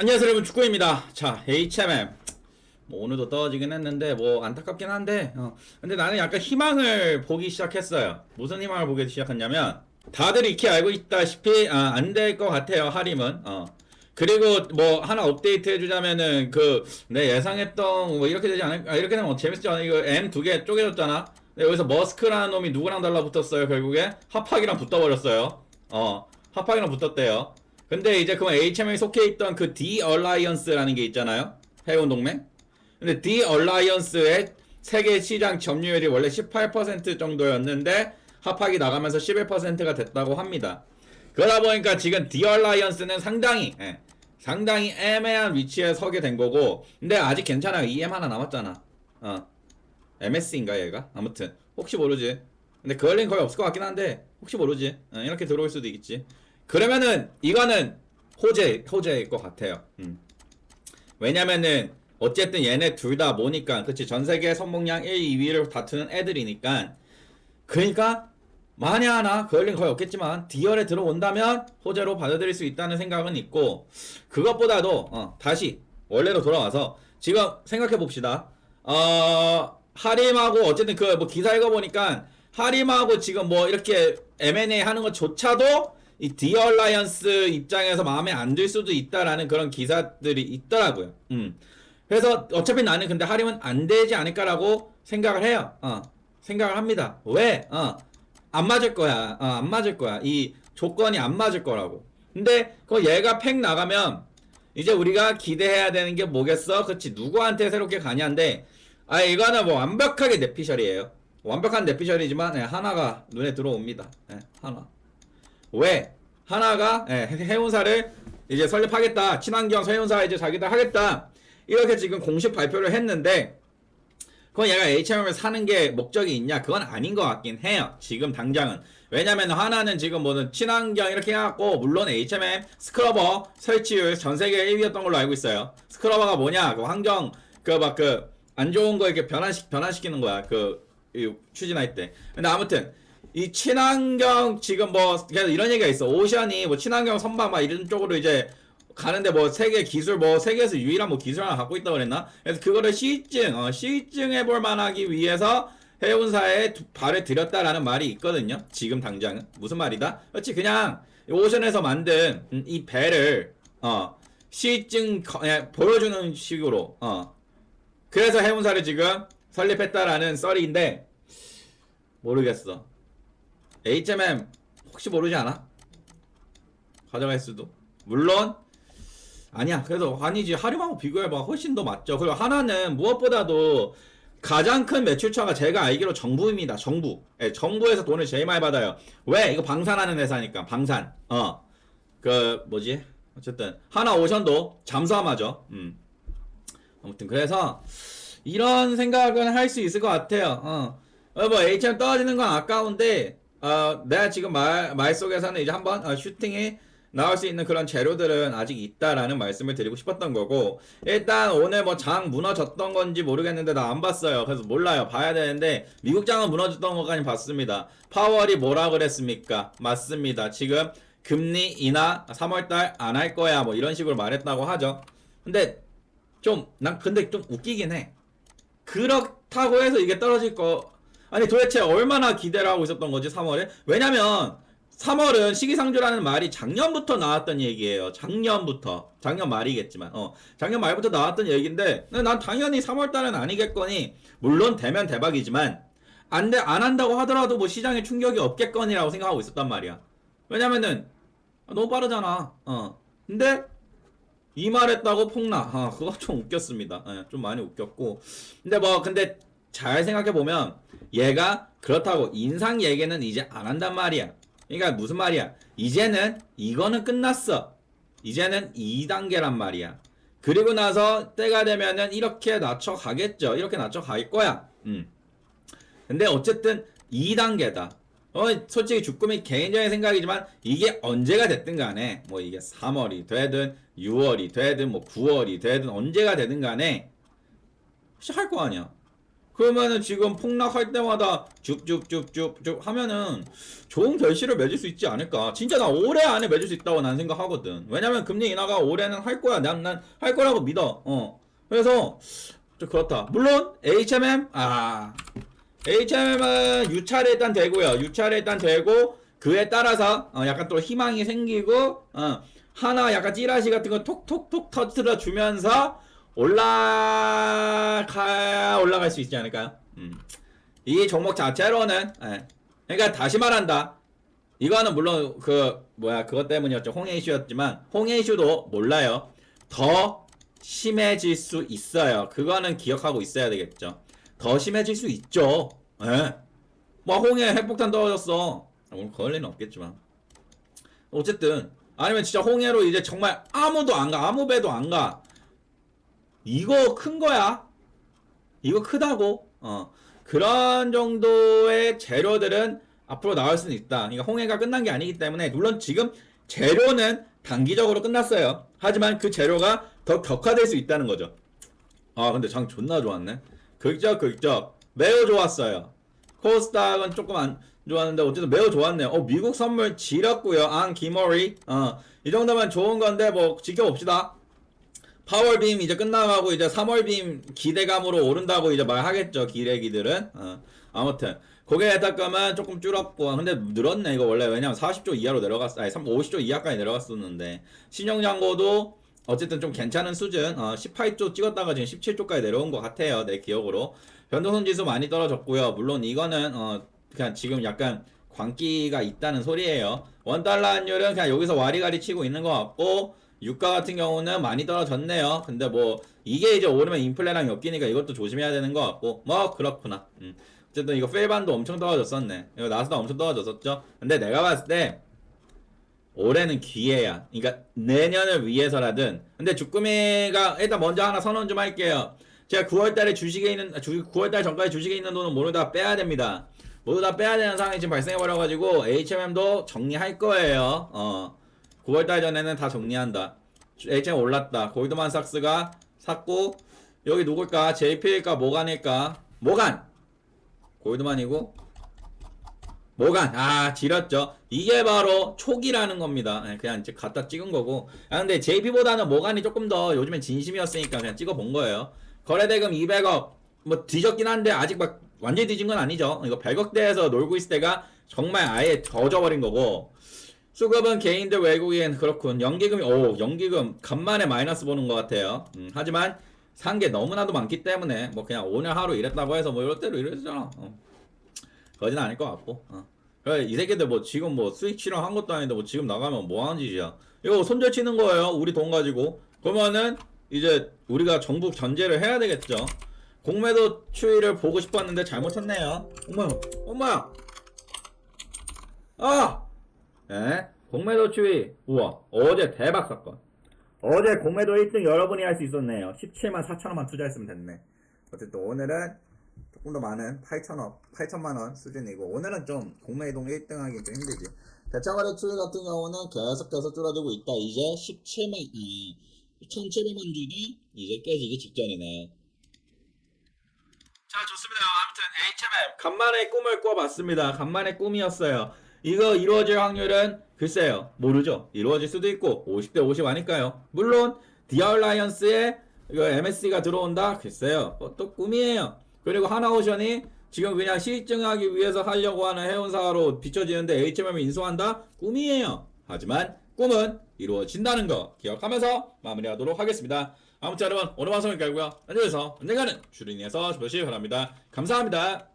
안녕하세요 여러분. 축구입니다. 자 HMM 뭐 오늘도 떨어지긴 했는데 뭐 안타깝긴 한데 어. 근데 나는 약간 희망을 보기 시작했어요. 무슨 희망을 보기 시작했냐면 다들 익히 알고 있다시피 아, 안 될 것 같아요 하림은. 어. 그리고 뭐 하나 업데이트 해주자면은 그 내 예상했던 뭐 이렇게 되지 않을 아 이렇게 되면 뭐 재밌지 않아 이거 M 두 개 쪼개졌잖아. 여기서 머스크라는 놈이 누구랑 달라붙었어요 결국에? 합학이랑 붙어버렸어요. 어. 합학이랑 붙었대요 근데 이제 그만 HM에 속해 있던 그 D 얼라이언스라는 게 있잖아요. 해운 동맹. 근데 D 얼라이언스의 세계 시장 점유율이 원래 18% 정도였는데 합학이 나가면서 11%가 됐다고 합니다. 그러다 보니까 지금 D 얼라이언스는 상당히 예, 상당히 애매한 위치에 서게 된 거고 근데 아직 괜찮아요. EM 하나 남았잖아. 어. MS인가 얘가? 아무튼 혹시 모르지. 근데 그럴 린 거의 없을 것 같긴 한데 혹시 모르지. 어, 이렇게 들어올 수도 있겠지. 그러면은 이거는 호재 호재일 것 같아요. 음. 왜냐면은 어쨌든 얘네 둘 다 뭐니까 그치 전 세계 선봉량 1, 2위를 다투는 애들이니까 그러니까 만에 하나 그럴 린 거의 없겠지만 디얼에 들어온다면 호재로 받아들일 수 있다는 생각은 있고 그것보다도 어, 다시 원래로 돌아와서 지금 생각해 봅시다. 어, 하림하고 어쨌든 그 뭐 기사 읽어보니까 하림하고 지금 뭐 이렇게 M&A 하는 것조차도 이 디얼라이언스 입장에서 마음에 안 들 수도 있다라는 그런 기사들이 있더라고요. 음. 그래서 어차피 나는 근데 하림은 안 되지 않을까라고 생각을 해요. 어. 생각을 합니다. 왜? 어. 안 맞을 거야. 어, 안 맞을 거야. 이 조건이 안 맞을 거라고. 근데 그 얘가 팩 나가면 이제 우리가 기대해야 되는 게 뭐겠어? 그렇지. 누구한테 새롭게 가냐인데 아 이거는 뭐 완벽하게 내피셜이에요. 완벽한 내피셜이지만 예, 하나가 눈에 들어옵니다. 예, 하나. 왜? 하나가 예, 해- 해운사를 이제 설립하겠다. 친환경 해운사 이제 자기들 하겠다. 이렇게 지금 공식 발표를 했는데 그건 얘가 HM을 사는 게 목적이 있냐? 그건 아닌 것 같긴 해요. 지금 당장은. 왜냐면 하나는 지금 뭐는 친환경 이렇게 해갖고 물론 HMM 스크러버 설치율 전 세계 1위였던 걸로 알고 있어요. 스크러버가 뭐냐? 그 환경 그 막 그 안 좋은 거 이렇게 변환시 변환시키는 거야. 그 이, 추진할 때. 근데 아무튼 이 친환경 지금 뭐 그래서 이런 얘기가 있어. 오션이 뭐 친환경 선박 막 이런 쪽으로 이제 가는데 뭐 세계 기술 뭐 세계에서 유일한 뭐 기술 하나 갖고 있다고 그랬나? 그래서 그거를 시증 어, 시증해 볼 만하기 위해서 해운사에 두- 발을 들였다라는 말이 있거든요. 지금 당장은 무슨 말이다? 그렇지 그냥 오션에서 만든 음, 이 배를 어 시증 거- 예, 보여주는 식으로 어 그래서 해운사를 지금 설립했다라는 썰이인데 모르겠어. HMM 혹시 모르지 않아? 가져갈 수도. 물론 아니야. 그래도 아니지. 하림하고 비교해봐. 훨씬 더 맞죠. 그리고 하나는 무엇보다도 가장 큰 매출처가 제가 알기로 정부입니다. 정부. 예, 정부에서 돈을 제일 많이 받아요. 왜? 이거 방산하는 회사니까. 방산. 어. 그 뭐지? 어쨌든 하나 오션도 잠수함하죠. 음. 아무튼 그래서 이런 생각은 할 수 있을 것 같아요. 어. 어, 뭐 HM 떨어지는 건 아까운데 어, 내가 지금 말, 말 속에서는 이제 한번 어, 슈팅이 나올 수 있는 그런 재료들은 아직 있다라는 말씀을 드리고 싶었던 거고 일단 오늘 뭐 장 무너졌던 건지 모르겠는데 나 안 봤어요. 그래서 몰라요. 봐야 되는데 미국 장은 무너졌던 것까지 봤습니다. 파월이 뭐라 그랬습니까? 맞습니다. 지금 금리 인하 3월달 안 할 거야 뭐 이런 식으로 말했다고 하죠. 근데 좀 난 근데 좀 웃기긴 해. 그렇다고 해서 이게 떨어질 거 아니 도대체 얼마나 기대를 하고 있었던 거지 3월에? 왜냐면 3월은 시기상조라는 말이 작년부터 나왔던 얘기예요. 작년부터 작년 말이겠지만 어 작년 말부터 나왔던 얘기인데 난 당연히 3월 달은 아니겠거니 물론 되면 대박이지만 안 돼 안 한다고 하더라도 뭐 시장에 충격이 없겠거니라고 생각하고 있었단 말이야. 왜냐면은 너무 빠르잖아. 어 근데 이 말했다고 폭락. 아, 그거 좀 웃겼습니다. 예, 좀 많이 웃겼고. 근데 뭐, 근데 잘 생각해 보면 얘가 그렇다고 인상 얘기는 이제 안 한단 말이야. 그러니까 무슨 말이야? 이제는 이거는 끝났어. 이제는 2단계란 말이야. 그리고 나서 때가 되면은 이렇게 낮춰 가겠죠. 이렇게 낮춰 갈 거야. 음. 근데 어쨌든 2단계다. 어, 솔직히 주꾸미 개인적인 생각이지만 이게 언제가 됐든 간에 뭐 이게 3월이 되든 6월이 되든 뭐 9월이 되든 언제가 되든 간에 시작할 거 아니야. 그러면은 지금 폭락할 때마다 쭉쭉쭉쭉쭉 하면은 좋은 결실을 맺을 수 있지 않을까. 진짜 나 올해 안에 맺을 수 있다고 난 생각하거든. 왜냐면 금리 인하가 올해는 할 거야. 난, 난 할 거라고 믿어. 어. 그래서 좀 그렇다. 물론 HMM 아 HMM은 유찰에 일단 되고요. 유찰에 일단 되고 그에 따라서 어, 약간 또 희망이 생기고 어, 하나 약간 찌라시 같은 거 톡톡톡 터트려 주면서 올라가 올라갈 수 있지 않을까요? 음. 이 종목 자체로는 예. 그러니까 다시 말한다. 이거는 물론 그 뭐야 그것 때문이었죠. 홍해 이슈였지만 홍해 이슈도 몰라요. 더 심해질 수 있어요. 그거는 기억하고 있어야 되겠죠. 더 심해질 수 있죠. 예. 뭐 홍해 핵폭탄 떨어졌어. 아, 물론 그럴 리는 없겠지만. 어쨌든 아니면 진짜 홍해로 이제 정말 아무도 안 가. 아무 배도 안 가. 이거 큰 거야. 이거 크다고. 어. 그런 정도의 재료들은 앞으로 나올 수는 있다. 그러니까 홍해가 끝난 게 아니기 때문에 물론 지금 재료는 단기적으로 끝났어요. 하지만 그 재료가 더 격화될 수 있다는 거죠. 아 근데 장 존나 좋았네. 극적 극적 매우 좋았어요. 코스닥은 조금 안 좋았는데 어쨌든 매우 좋았네요. 어 미국 선물 지렸고요. 안 기머리 어이 정도면 좋은 건데 뭐 지켜봅시다. 파월빔 이제 끝나가고 이제 3월빔 기대감으로 오른다고 이제 말하겠죠 기레기들은. 어, 아무튼 고개 닦으면 조금 줄었고 근데 늘었네 이거 원래. 왜냐면 40조 이하로 내려갔 아니 50조 이하까지 내려갔었는데. 신용장고도 어쨌든 좀 괜찮은 수준. 어, 18조 찍었다가 지금 17조까지 내려온 것 같아요 내 기억으로. 변동성 지수 많이 떨어졌고요. 물론 이거는 어, 그냥 지금 약간 광기가 있다는 소리예요. 원달러 환율은 그냥 여기서 와리가리 치고 있는 것 같고 유가 같은 경우는 많이 떨어졌네요. 근데 뭐 이게 이제 오르면 인플레랑 엮이니까 이것도 조심해야 되는 것 같고 뭐 그렇구나. 음. 어쨌든 이거 페이반도 엄청 떨어졌었네. 이거 나스다 엄청 떨어졌었죠. 근데 내가 봤을 때 올해는 기회야. 그러니까 내년을 위해서라든. 근데 주꾸미가 일단 먼저 하나 선언 좀 할게요. 제가 9월달에 주식에 있는 아, 주 9월달 전까지 주식에 있는 돈은 모두 다 빼야 됩니다. 모두 다 빼야 되는 상황이 지금 발생해 버려가지고 HMM도 정리할 거예요. 어. 9월달 전에는 다 정리한다. HM 올랐다. 골드만삭스가 샀고 여기 누굴까? JP일까? 모간일까? 모간. 골드만이고 모간. 아 지렸죠. 이게 바로 촉이라는 겁니다. 예, 그냥 이제 갖다 찍은 거고. 아 근데 JP보다는 모간이 조금 더 요즘엔 진심이었으니까 그냥 찍어 본 거예요. 거래대금 200억 뭐 뒤졌긴 한데 아직 막 완전히 뒤진 건 아니죠. 이거 100억대에서 놀고 있을 때가 정말 아예 젖어버린 거고. 수급은 개인들 외국인 그렇군. 연기금이 오 연기금 간만에 마이너스 보는 것 같아요. 음, 하지만 산 게 너무나도 많기 때문에 뭐 그냥 오늘 하루 일했다고 해서 뭐 이럴 대로 이러잖아 어. 그러진 않을 것 같고. 어. 이 새끼들 뭐 지금 뭐 수익 실현한 것도 아닌데 뭐 지금 나가면 뭐 하는 짓이야? 이거 손절 치는 거예요 우리 돈 가지고. 그러면은 이제 우리가 정부 견제를 해야 되겠죠. 공매도 추이를 보고 싶었는데 잘못했네요. 엄마야 엄마야. 아 예? 공매도 추이 우와 어제 대박 사건. 어제 공매도 1등 여러분이 할 수 있었네요. 17만 4천원만 투자했으면 됐네. 어쨌든 오늘은 조금 더 많은 8천원 8천만원 수준이고 오늘은 좀 공매이동 1등 하기 좀 힘들지. 대차거래 추이 같은 경우는 계속해서 줄어들고 있다. 이제 17만 이 1700만 주도 이제 깨지기 직전이네요. 자 좋습니다. 아무튼 HMM 간만에 꿈을 꿔봤습니다. 간만에 꿈이었어요 이거 이루어질 확률은 글쎄요 모르죠. 이루어질 수도 있고 50대 50 아닐까요? 물론 디아얼라이언스에 MSC가 들어온다? 글쎄요. 그것도 꿈이에요. 그리고 하나오션이 지금 그냥 실증하기 위해서 하려고 하는 해운사로 비춰지는데 HMM을 인수한다? 꿈이에요. 하지만 꿈은 이루어진다는 거 기억하면서 마무리하도록 하겠습니다. 아무튼 여러분 오늘 방송은 여기까지고요. 안녕히 계세요. 언젠가는 주린이에서 보시기 바랍니다. 감사합니다